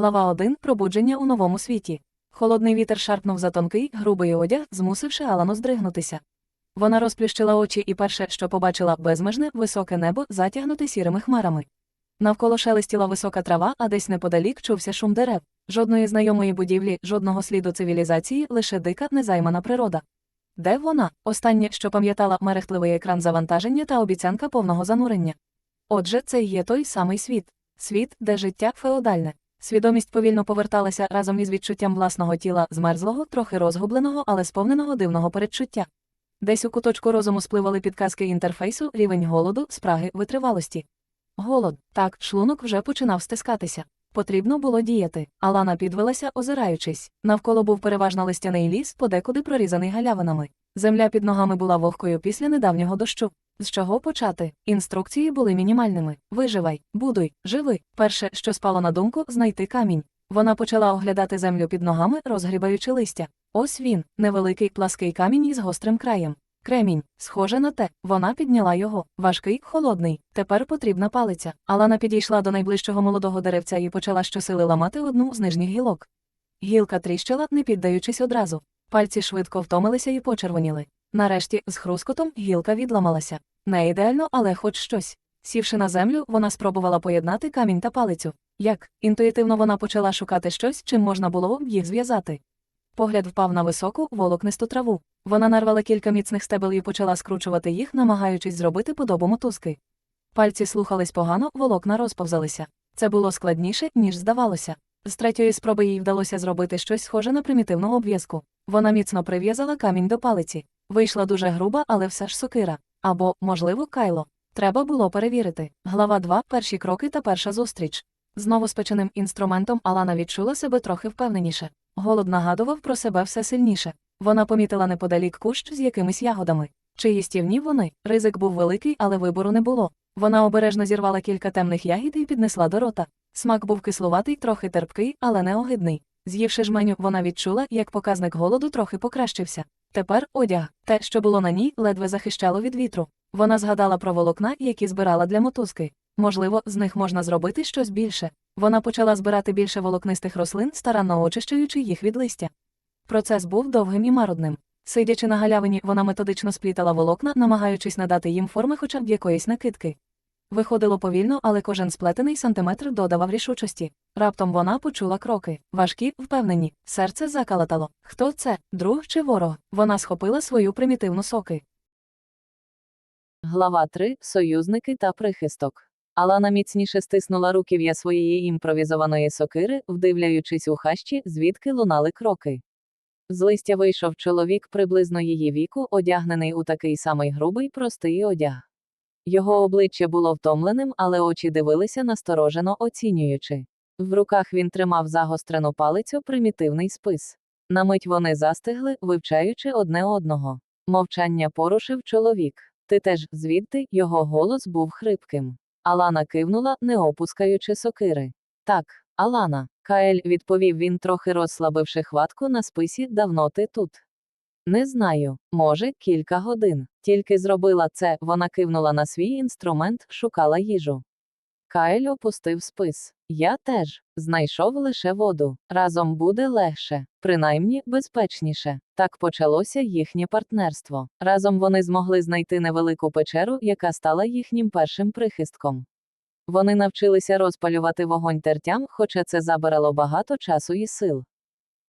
Глава 1. Пробудження у новому світі. Холодний вітер шарпнув за тонкий, грубий одяг, змусивши Алану здригнутися. Вона розплющила очі і перше, що побачила, безмежне, високе небо, затягнуте сірими хмарами. Навколо шелестіла висока трава, а десь неподалік чувся шум дерев. Жодної знайомої будівлі, жодного сліду цивілізації, лише дика, незаймана природа. Де вона? Останнє, що пам'ятала мерехтливий екран завантаження та обіцянка повного занурення. Отже, це і є той самий світ. Світ, де життя феодальне. Свідомість повільно поверталася разом із відчуттям власного тіла, змерзлого, трохи розгубленого, але сповненого дивного передчуття. Десь у куточку розуму спливали підказки інтерфейсу, рівень голоду, спраги, витривалості. Голод. Так, шлунок вже починав стискатися. Потрібно було діяти. Алана підвелася, озираючись. Навколо був переважно листяний ліс, подекуди прорізаний галявинами. Земля під ногами була вогкою після недавнього дощу. З чого почати? Інструкції були мінімальними: виживай, будуй, живи. Перше, що спало на думку, знайти камінь. Вона почала оглядати землю під ногами, розгрібаючи листя. Ось він, невеликий плаский камінь із гострим краєм. Кремінь, схоже на те, вона підняла його. Важкий, холодний. Тепер потрібна палиця. Алана підійшла до найближчого молодого деревця і почала щосили ламати одну з нижніх гілок. Гілка тріщила, не піддаючись одразу. Пальці швидко втомилися і почервоніли. Нарешті, з хрускотом, гілка відламалася. Не ідеально, але хоч щось. Сівши на землю, вона спробувала поєднати камінь та палицю. Як? Інтуїтивно вона почала шукати щось, чим можна було б їх зв'язати. Погляд впав на високу, волокнисту траву. Вона нарвала кілька міцних стебел і почала скручувати їх, намагаючись зробити подобу мотузки. Пальці слухались погано, волокна розповзалися. Це було складніше, ніж здавалося. З третьої спроби їй вдалося зробити щось схоже на примітивну обв'язку. Вона міцно прив'язала камінь до палиці. Вийшла дуже груба, але все ж сокира. Або, можливо, кайло. Треба було перевірити. Глава 2. Перші кроки та перша зустріч. Знову спеченим інструментом Алана відчула себе трохи впевненіше. Голод нагадував про себе все сильніше. Вона помітила неподалік кущ з якимись ягодами. Чи їстівні вони? Ризик був великий, але вибору не було. Вона обережно зірвала кілька темних ягід і піднесла до рота. Смак був кислуватий, трохи терпкий, але не огидний. З'ївши жменю, вона відчула, як показник голоду трохи покращився. Тепер одяг. Те, що було на ній, ледве захищало від вітру. Вона згадала про волокна, які збирала для мотузки. Можливо, з них можна зробити щось більше. Вона почала збирати більше волокнистих рослин, старанно очищуючи їх від листя. Процес був довгим і марудним. Сидячи на галявині, вона методично сплітала волокна, намагаючись надати їм форми хоча б якоїсь накидки. Виходило повільно, але кожен сплетений сантиметр додавав рішучості. Раптом вона почула кроки. Важкі, впевнені. Серце закалатало. Хто це? Друг чи ворог? Вона схопила свою примітивну соки. Глава 3. Союзники та прихисток. Алана міцніше стиснула руків'я своєї імпровізованої сокири, вдивляючись у хащі, звідки лунали кроки. З листя вийшов чоловік приблизно її віку, одягнений у такий самий грубий, простий одяг. Його обличчя було втомленим, але очі дивилися насторожено оцінюючи. В руках він тримав загострену палицю примітивний спис. На мить вони застигли, вивчаючи одне одного. Мовчання порушив чоловік. Ти теж звідти його голос був хрипким. Алана кивнула, не опускаючи сокири. Так, Алана, Каель відповів він, трохи розслабивши хватку на списі, давно ти тут. Не знаю, може, кілька годин. Тільки зробила це, вона кивнула на свій інструмент, шукала їжу. Каель опустив спис. Я теж знайшов лише воду. Разом буде легше, принаймні безпечніше. Так почалося їхнє партнерство. Разом вони змогли знайти невелику печеру, яка стала їхнім першим прихистком. Вони навчилися розпалювати вогонь тертям, хоча це забирало багато часу і сил.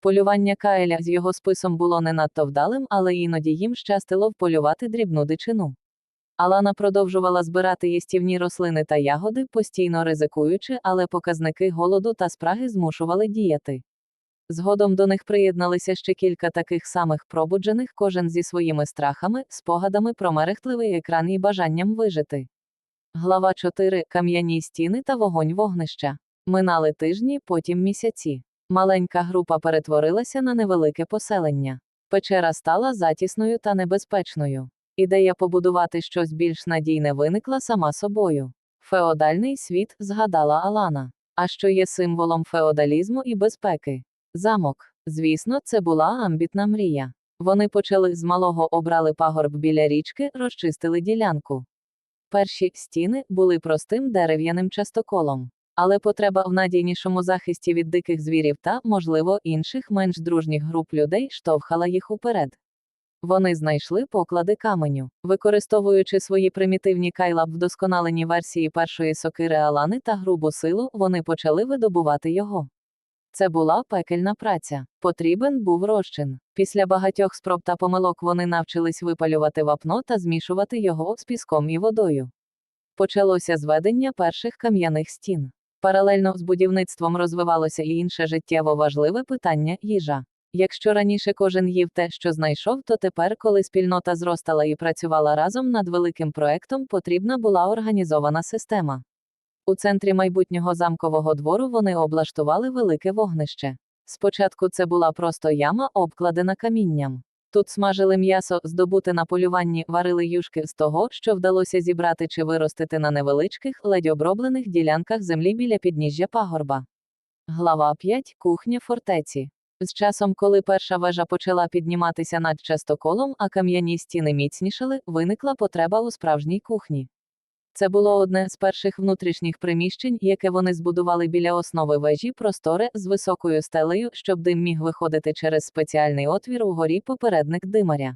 Полювання Каеля з його списом було не надто вдалим, але іноді їм щастило вполювати дрібну дичину. Алана продовжувала збирати їстівні рослини та ягоди, постійно ризикуючи, але показники голоду та спраги змушували діяти. Згодом до них приєдналися ще кілька таких самих пробуджених, кожен зі своїми страхами, спогадами про мерехтливий екран і бажанням вижити. Глава 4. Кам'яні стіни та вогонь вогнища. Минали тижні, потім місяці. Маленька група перетворилася на невелике поселення. Печера стала затісною та небезпечною. Ідея побудувати щось більш надійне виникла сама собою. Феодальний світ, згадала Алана. А що є символом феодалізму і безпеки? Замок. Звісно, це була амбітна мрія. Вони почали з малого обрали пагорб біля річки, розчистили ділянку. Перші стіни були простим дерев'яним частоколом. Але потреба в надійнішому захисті від диких звірів та, можливо, інших менш дружніх груп людей штовхала їх уперед. Вони знайшли поклади каменю, використовуючи свої примітивні кайла в вдосконаленій версії першої сокири Алани та грубу силу, вони почали видобувати його. Це була пекельна праця. Потрібен був розчин. Після багатьох спроб та помилок вони навчились випалювати вапно та змішувати його з піском і водою. Почалося зведення перших кам'яних стін. Паралельно з будівництвом розвивалося і інше життєво важливе питання їжа. Якщо раніше кожен їв те, що знайшов, то тепер, коли спільнота зростала і працювала разом над великим проектом, потрібна була організована система. У центрі майбутнього замкового двору вони облаштували велике вогнище. Спочатку це була просто яма, обкладена камінням. Тут смажили м'ясо, здобуте на полюванні, варили юшки з того, що вдалося зібрати чи виростити на невеличких, ледь оброблених ділянках землі біля підніжжя пагорба. Глава 5. Кухня фортеці. З часом, коли перша вежа почала підніматися над частоколом, а кам'яні стіни міцнішали, виникла потреба у справжній кухні. Це було одне з перших внутрішніх приміщень, яке вони збудували біля основи вежі просторе з високою стелею, щоб дим міг виходити через спеціальний отвір у горі попередник димаря.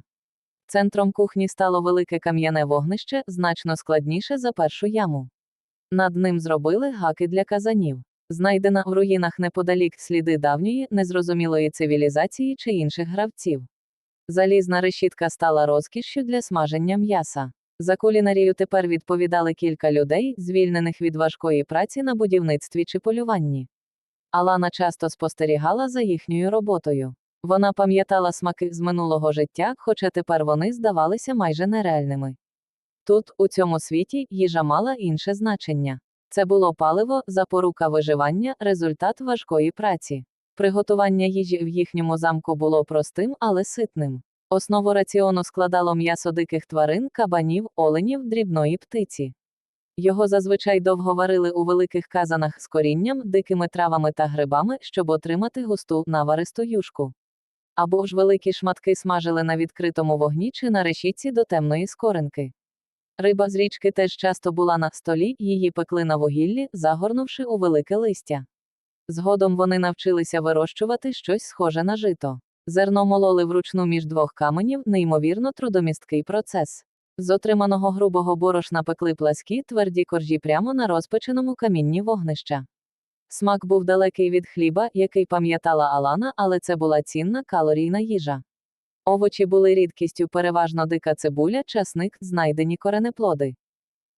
Центром кухні стало велике кам'яне вогнище, значно складніше за першу яму. Над ним зробили гаки для казанів. Знайдена в руїнах неподалік сліди давньої, незрозумілої цивілізації чи інших гравців. Залізна решітка стала розкішшю для смаження м'яса. За кулінарію тепер відповідали кілька людей, звільнених від важкої праці на будівництві чи полюванні. Алана часто спостерігала за їхньою роботою. Вона пам'ятала смаки з минулого життя, хоча тепер вони здавалися майже нереальними. Тут, у цьому світі, їжа мала інше значення. Це було паливо, запорука виживання, результат важкої праці. Приготування їжі в їхньому замку було простим, але ситним. Основу раціону складало м'ясо диких тварин, кабанів, оленів, дрібної птиці. Його зазвичай довго варили у великих казанах з корінням, дикими травами та грибами, щоб отримати густу наваристу юшку. Або ж великі шматки смажили на відкритому вогні чи на решітці до темної скоринки. Риба з річки теж часто була на столі, її пекли на вугіллі, загорнувши у велике листя. Згодом вони навчилися вирощувати щось схоже на жито. Зерно мололи вручну між двох каменів, неймовірно трудомісткий процес. З отриманого грубого борошна пекли пласкі тверді коржі прямо на розпеченому камінні вогнища. Смак був далекий від хліба, який пам'ятала Алана, але це була цінна калорійна їжа. Овочі були рідкістю, переважно дика цибуля, часник, знайдені коренеплоди.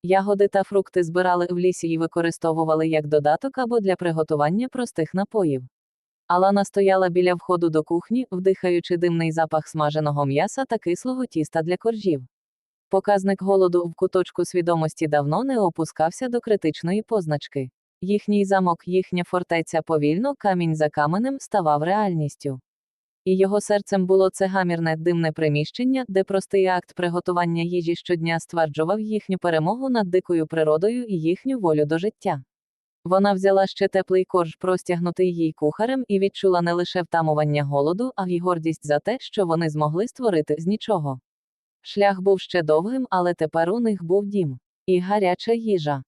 Ягоди та фрукти збирали в лісі і використовували як додаток або для приготування простих напоїв. Алана стояла біля входу до кухні, вдихаючи димний запах смаженого м'яса та кислого тіста для коржів. Показник голоду в куточку свідомості давно не опускався до критичної позначки. Їхній замок, їхня фортеця повільно, камінь за каменем, ставав реальністю. І його серцем було це гамірне димне приміщення, де простий акт приготування їжі щодня стверджував їхню перемогу над дикою природою і їхню волю до життя. Вона взяла ще теплий корж, простягнутий їй кухарем, і відчула не лише втамування голоду, а й гордість за те, що вони змогли створити з нічого. Шлях був ще довгим, але тепер у них був дім і гаряча їжа.